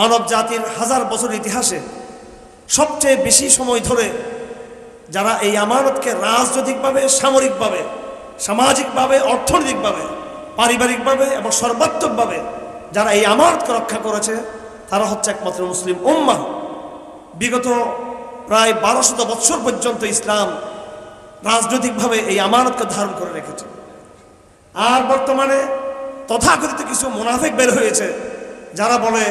মানব জাতির হাজার বছর ইতিহাসে সবচেয়ে বেশি সময় ধরে যারা এই আমানতকে রাজনৈতিকভাবে, সামরিকভাবে, সামাজিকভাবে, অর্থনৈতিকভাবে, পারিবারিকভাবে এবং সর্বাত্মকভাবে যারা এই আমানতকে রক্ষা করেছে, তারা হচ্ছে একমাত্র মুসলিম উম্মা। বিগত প্রায় বারোশত বৎসর পর্যন্ত ইসলাম রাজনৈতিকভাবে এই আমানতকে ধারণ করে রেখেছে। আর বর্তমানে তথাকথিত কিছু মুনাফিক বের হয়েছে, যারা বলে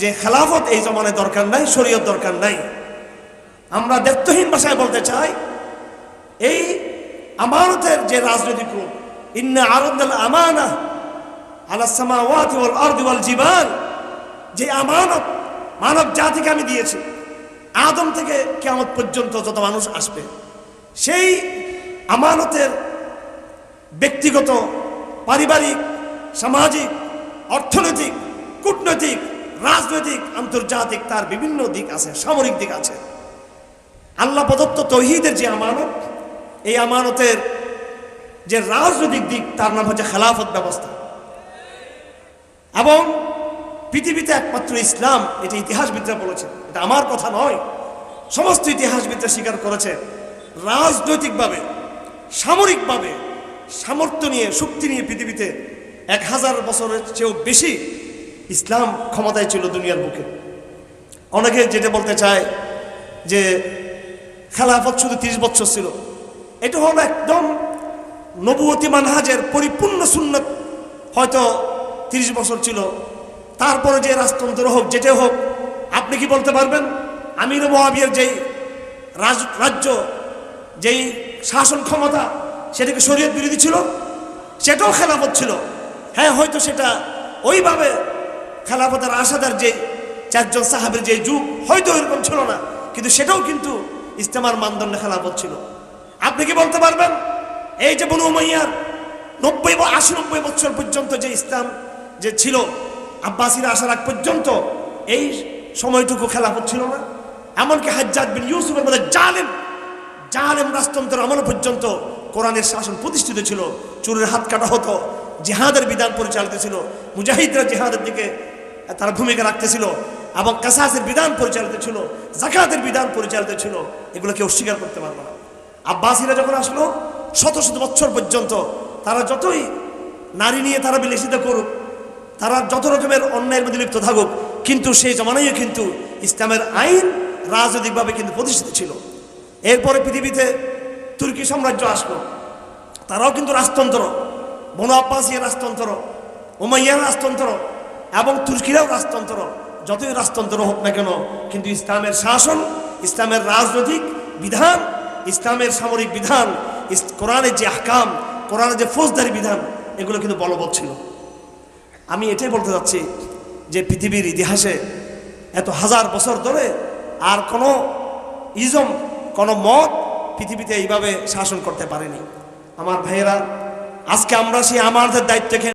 যে খেলাফত এই জমানায় দরকার নাই, শরীয়ত দরকার নাই। আমরা দায়িত্বহীন ভাষায় বলতে চাই, এই আমানতের যে রাজনৈতিক রূপ, ইন্না আরদাল আমানা আলা সামাওয়াতি ওয়াল আরদি ওয়াল যে আমানত, মানব জাতিকে আমি দিয়েছি, আদম থেকে কেয়ামত পর্যন্ত যত মানুষ আসবে, সেই আমানতের ব্যক্তিগত, পারিবারিক, সামাজিক, অর্থনৈতিক, কূটনৈতিক রাজনৈতিক, আন্তর্জাতিক, তার বিভিন্ন দিক আছে, সামরিক দিক আছে। আল্লাহ প্রদত্ত তৌহিদের যে আমানত, এই আমানতের যে রাজনৈতিক দিক, তার নাম হচ্ছে খেলাফত ব্যবস্থা। এবং পৃথিবীতে একমাত্র ইসলাম, এটা ইতিহাসবিদরা বলেছে। এটা আমার কথা নয়, সমস্ত ইতিহাসবিদরা স্বীকার করেছে। রাজনৈতিকভাবে, সামরিকভাবে সামর্থ্য নিয়ে, শক্তি নিয়ে পৃথিবীতে এক হাজার বছরের চেয়েও বেশি ইসলাম ক্ষমতায় ছিল দুনিয়ার বুকে। অনেকে যেটা বলতে চায় যে খেলাফত শুধু তিরিশ বছর ছিল। এটা হলো একদম নবুয়তি মানহাজের পরিপূর্ণ সুন্নত। হয়তো তিরিশ বছর ছিল। তারপরে যে রাজতন্ত্র হোক, যেটা হোক, আপনি কি বলতে পারবেন? আমির মহাবিয়ার যেই রাজ, রাজ্য, যেই শাসন ক্ষমতা, সেটাকে শরীয়ত বিরোধী ছিল, সেটাও খেলাফত ছিল। হ্যাঁ হয়তো সেটা ওইভাবে খেলাফতের আশাদার যে চারজন সাহাবের যে যুগ, হয়তো এরকম ছিল না। কিন্তু সেটাও কিন্তু ইস্তেমার মানদণ্ডে খেলাফত ছিল। আপনি কি বলতে পারবেন? এই যে বনু উমাইয়ার নব্বই বা আশি নব্বই বছর পর্যন্ত যে ইসলাম যে ছিল, আব্বাসিরা আসার আগ পর্যন্ত এই সময়টুকু খেলাফত ছিল না। এমনকি হাজ্জাদ বিন ইউসুফের মধ্যে জালেম জালেম রাজতন্ত্র আমল পর্যন্ত কোরআনের শাসন প্রতিষ্ঠিত ছিল। চুরের হাত কাটা হতো, জেহাদের বিধান পরিচালিত ছিল। মুজাহিদরা জিহাদের দিকে তারা ভূমিকা রাখতেছিল এবং কাসাসের বিধান পরিচালিত ছিল, জাকাতের বিধান পরিচালিত ছিল এগুলো কেউ স্বীকার করতে পারবে না। আব্বাসীরা যখন আসলো, শত শত বছর পর্যন্ত তারা যতই নারী নিয়ে তারা বিলাসিতা করুক, তারা যত রকমের অন্যায়ের মধ্যে লিপ্ত থাকুক, কিন্তু সেই জমানায়ও কিন্তু ইসলামের আইন রাজনৈতিকভাবে কিন্তু প্রতিষ্ঠিত ছিল। এরপরে পৃথিবীতে তুর্কি সাম্রাজ্য আসলো। তারাও কিন্তু রাজতন্ত্র, বনু আব্বাসিয়া রাজতন্ত্র ওমাইয়া রাজতন্ত্র এবং তুর্কিরাও রাজতন্ত্র, যতই রাজতন্ত্র হোক না কেন, কিন্তু ইসলামের শাসন, ইসলামের রাজনৈতিক বিধান, ইসলামের সামরিক বিধান কোরআনের যে আহকাম কোরআনের যে ফৌজদারি বিধান, এগুলো কিন্তু বলবৎ ছিল। আমি এটাই বলতে চাচ্ছি যে পৃথিবীর ইতিহাসে এত হাজার বছর ধরে আর কোনো ইজম, কোনো মত পৃথিবীতে এইভাবে শাসন করতে পারেনি। আমার ভাইয়েরা, আজকে আমরা সেই আমাদের দায়িত্বকে